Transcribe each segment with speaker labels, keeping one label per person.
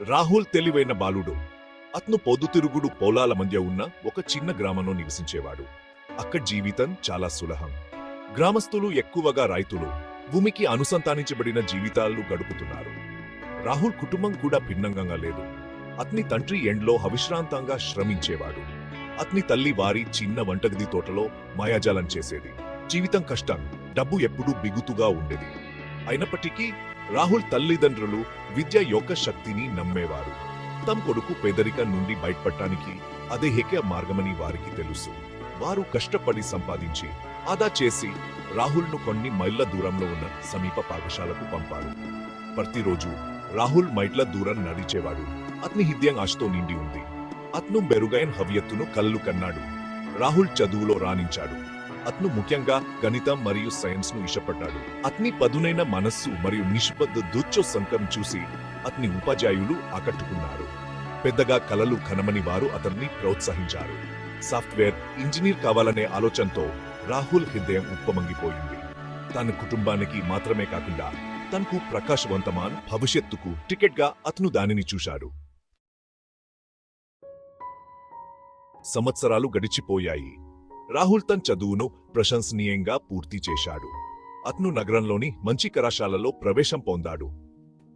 Speaker 1: రాహుల్ తెలివైన బాలుడు. అతను పొద్దుతిరుగుడు పొలాల మధ్య ఉన్న ఒక చిన్న గ్రామంలో నివసించేవాడు. అక్కడ జీవితం చాలా సులభం గ్రామస్తులు ఎక్కువగా రైతులు భూమికి అనుసంధానించబడిన జీవితాలు గడుపుతున్నారు. రాహుల్ కుటుంబం కూడా భిన్నంగా లేదు. అతని తండ్రి ఎండ్లో అవిశ్రాంతంగా శ్రమించేవాడు. అతని తల్లి వారి చిన్న వంటగది తోటలో మాయాజాలం చేసేది. జీవితం కష్టం డబ్బు ఎప్పుడూ బిగుతుగా ఉండేది. అయినప్పటికీ రాహుల్ తల్లిదండ్రులు విద్య యొక్క శక్తిని నమ్మేవారు. తమ కొడుకు పేదరికం నుండి బయటపడటానికి అదే ఏక మార్గమని వారికి తెలుసు. వారు కష్టపడి సంపాదించి ఆదా చేసి రాహుల్ను కొన్ని మైళ్ళ దూరంలో ఉన్న సమీప పాఠశాలకు పంపారు. ప్రతిరోజు రాహుల్ మైళ్ళ దూరం నడిచేవాడు. అతని హిద్యం ఆశతో నిండి ఉంది. అతను మెరుగైన హవ్యత్తును కళ్ళు కన్నాడు. రాహుల్ చదువులో రాణించాడు. అతను ముఖ్యంగా గణితం మరియు సైన్స్ను ఇష్టపడ్డాడు. అతని పదునైన మనస్సు మరియు నిష్పద్ధ దుచ్చో సంకం చూసి అతని ఉపాధ్యాయులు ఆకట్టుకున్నారు. పెద్దగా కలలు కనమని వారు అతన్ని ప్రోత్సహించారు. సాఫ్ట్వేర్ ఇంజనీర్ కావాలనే ఆలోచనతో రాహుల్ హృదయం ఉప్పమంగిపోయింది తన కుటుంబానికి మాత్రమే కాకుండా తనకు ప్రకాశవంతమాన్ భవిష్యత్తుకు టికెట్గా అతను దానిని చూశాడు. సంవత్సరాలు గడిచిపోయాయి. రాహుల్ తన చదువును ప్రశంసనీయంగా పూర్తి చేశాడు. అతను నగరంలోని మంచి కళాశాలలో ప్రవేశం పొందాడు.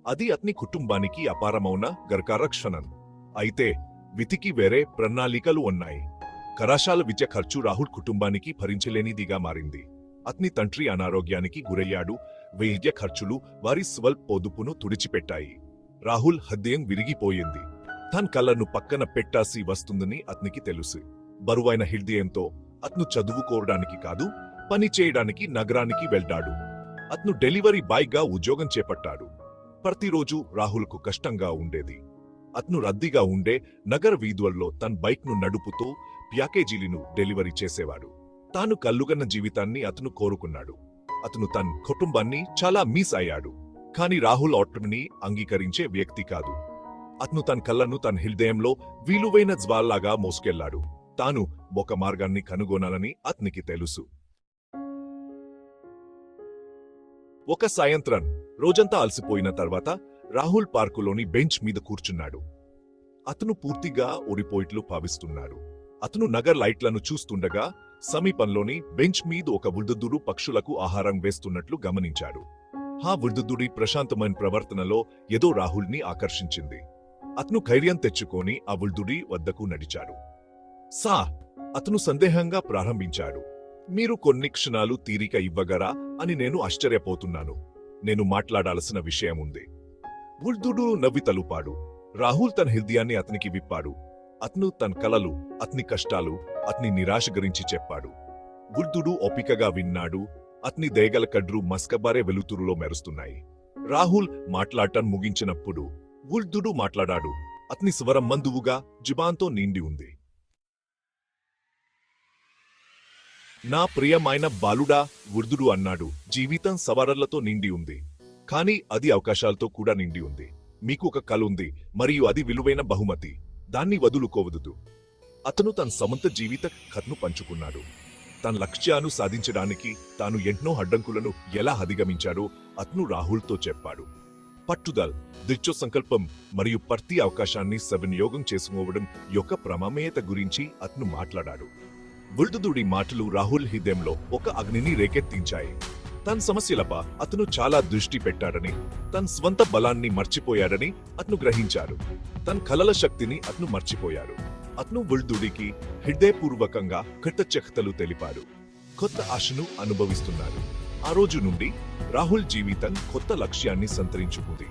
Speaker 1: అది అతని కుటుంబానికి అపారమౌన గర్కారక్షణం. అయితే వితికి వేరే ప్రణాళికలు ఉన్నాయి. కళాశాల విద్య ఖర్చు రాహుల్ కుటుంబానికి భరించలేనిదిగా మారింది. అతని తండ్రి అనారోగ్యానికి గురయ్యాడు. వైద్య ఖర్చులు వారి స్వల్ప పొదుపును తుడిచిపెట్టాయి. రాహుల్ హృదయం విరిగిపోయింది. తన కళ్ళను పక్కన పెట్టాల్సి వస్తుందని అతనికి తెలుసు. బరువైన హృదయంతో అతను చదువుకోవడానికి కాదు పని చేయడానికి నగరానికి వెళ్తాడు. అతను డెలివరీ బాయ్గా ఉద్యోగం చేపట్టాడు. ప్రతిరోజు రాహుల్కు కష్టంగా ఉండేది. అతను రద్దీగా ఉండే నగర వీధుల్లో తన బైక్ను నడుపుతూ ప్యాకేజీలను డెలివరీ చేసేవాడు. తాను కల్లుగన్న జీవితాన్ని అతను కోరుకున్నాడు. అతను తన కుటుంబాన్ని చాలా మిస్ అయ్యాడు. కాని రాహుల్ ఆటమిని అంగీకరించే వ్యక్తి కాదు. అతను తన కళ్ళను తన హృదయంలో వీలువైన జ్వాల్లాగా మోసుకెళ్ళాడు. తాను ఒక మార్గాన్ని కనుగొనాలని అతనికి తెలుసు. ఒక సాయంత్రం రోజంతా అలసిపోయిన తర్వాత రాహుల్ పార్కులోని బెంచ్ మీద కూర్చున్నాడు. అతను పూర్తిగా ఒడిపోయిట్లు భావిస్తున్నాడు. అతను నగర్ లైట్లను చూస్తుండగా సమీపంలోని బెంచ్ మీద ఒక వృద్ధుడు పక్షులకు ఆహారం వేస్తున్నట్లు గమనించాడు. ఆ వృద్ధుడి ప్రశాంతమైన ప్రవర్తనలో ఏదో రాహుల్ని ఆకర్షించింది. అతను ధైర్యం తెచ్చుకొని ఆ వృద్ధుడి వద్దకు నడిచాడు. సా అతను సందేహంగా ప్రారంభించాడు. మీరు కొన్ని క్షణాలు తీరిక ఇవ్వగరా అని నేను ఆశ్చర్యపోతున్నాను. నేను మాట్లాడాల్సిన విషయం ఉంది. వృద్ధుడు నవ్వి తలుపాడు. రాహుల్ తన హృదయాన్ని అతనికి విప్పాడు. అతను తన కలలు అతని కష్టాలు అతని నిరాశ గురించి చెప్పాడు. వృద్ధుడు ఒపికగా విన్నాడు. అతని దేగల కడ్రు మస్కబారే వెలుతురులో మెరుస్తున్నాయి. రాహుల్ మాట్లాడటం ముగించినప్పుడు వృద్ధుడు మాట్లాడాడు. అతని స్వరం మందువుగా జుబాన్తో నిండి ఉంది. నా ప్రియమైన బాలుడా వృద్ధుడు అన్నాడు. జీవితం సవారలతో నిండి ఉంది. కానీ అది అవకాశాలతో కూడా నిండి ఉంది. మీకు ఒక కల ఉంది మరియు అది విలువైన బహుమతి. దాన్ని వదులుకోవద్దు. అతను తన సమంత జీవిత కథను పంచుకున్నాడు. తన లక్ష్యాన్ని సాధించడానికి తాను ఎన్నో అడ్డంకులను ఎలా అధిగమించాడో అతను రాహుల్తో చెప్పాడు. పట్టుదల్ దృశ్య సంకల్పం మరియు ప్రతి అవకాశాన్ని సవినియోగం చేసుకోవడం యొక్క ప్రమేయత గురించి అతను మాట్లాడాడు. వృద్ధుడి మాటలు రాహుల్ హృదయంలో ఒక అగ్నిని రేకెత్తించాయి. తన సమస్యలపై అతను చాలా దృష్టి పెట్టాడని తన స్వంత బలాన్ని మర్చిపోయాడని అతను గ్రహించారు తన కలల శక్తిని అతను మర్చిపోయాడు. అతను బుల్దుడికి హృదయపూర్వకంగా కృతజ్ఞతలు తెలిపారు కొత్త ఆశను అనుభవిస్తున్నారు ఆ రోజు నుండి రాహుల్ జీవితం కొత్త లక్ష్యాన్ని సంతరించుకుంది.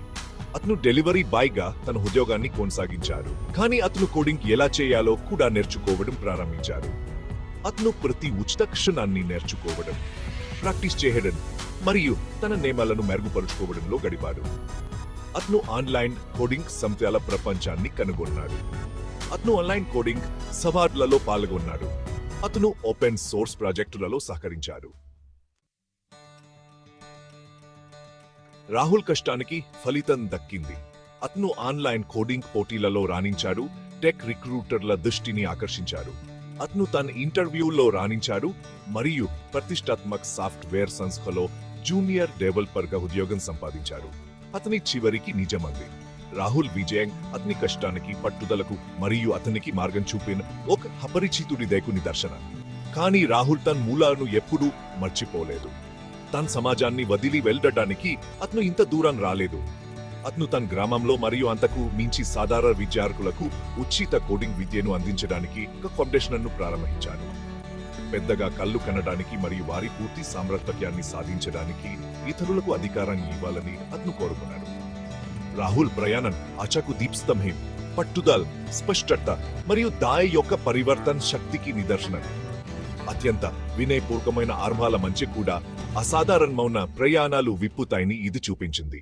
Speaker 1: అతను డెలివరీ బాయ్గా తన ఉద్యోగాన్ని కొనసాగించారు కానీ అతను కోడింగ్ ఎలా చేయాలో కూడా నేర్చుకోవడం ప్రారంభించారు అతను ప్రతి ఉచిత క్షణాన్ని నేర్చుకోవడం ప్రాక్టీస్ చేయడం మరియు తన నియమాలను మెరుగుపరుచుకోవడంలో గడిపాడు. అతను ఆన్లైన్ కోడింగ్ సంస్థల ప్రపంచాన్ని కనుగొన్నాడు. అతను ఆన్లైన్ కోడింగ్ సవాళ్ళలో పాల్గొన్నాడు. అతను ఓపెన్ సోర్స్ ప్రాజెక్టులలో సహకరించాడు. రాహుల్ కష్టానికి ఫలితం దక్కింది. అతను ఆన్లైన్ కోడింగ్ పోటీలలో రాణించాడు టెక్ రిక్రూటర్ల దృష్టిని ఆకర్షించాడు. అతను తన ఇంటర్వ్యూలో రాణించాడు మరియు ప్రతిష్టాత్మక సాఫ్ట్వేర్ సంస్థలో జూనియర్ డెవలపర్గా ఉద్యోగం సంపాదించాడు. అతని చివరికి నిజమంది. రాహుల్ విజయం అతని కష్టానికి పట్టుదలకు మరియు అతనికి మార్గం చూపిన ఒక అపరిచితుడి దయకు నిదర్శనం. కానీ రాహుల్ తన మూలాలను ఎప్పుడూ మర్చిపోలేదు. తన సమాజాన్ని వదిలి వెళ్ళడానికి అతను ఇంత దూరం రాలేదు. అతను తన గ్రామంలో మరియు అంతకు మించి సాధారణ విద్యార్థులకు ఉచిత కోడింగ్ విద్యను అందించడానికి ఒక ఫౌండేషన్ ప్రారంభించాడు పెద్దగా కళ్ళు కనడానికి మరియు వారి పూర్తి సామర్థ్యాన్ని సాధించడానికి ఇతరులకు అధికారం ఇవ్వాలని అతను కోరుకున్నాడు. రాహుల్ ప్రయాణం అచకు దీప్స్తమేం పట్టుదల స్పష్టత మరియు దాయ యొక్క పరివర్తన శక్తికి నిదర్శనం. అత్యంత వినయపూర్వకమైన ఆర్మాల మంచి కూడా అసాధారణమైన ప్రయాణాలు విప్పుతాయని ఇది చూపించింది.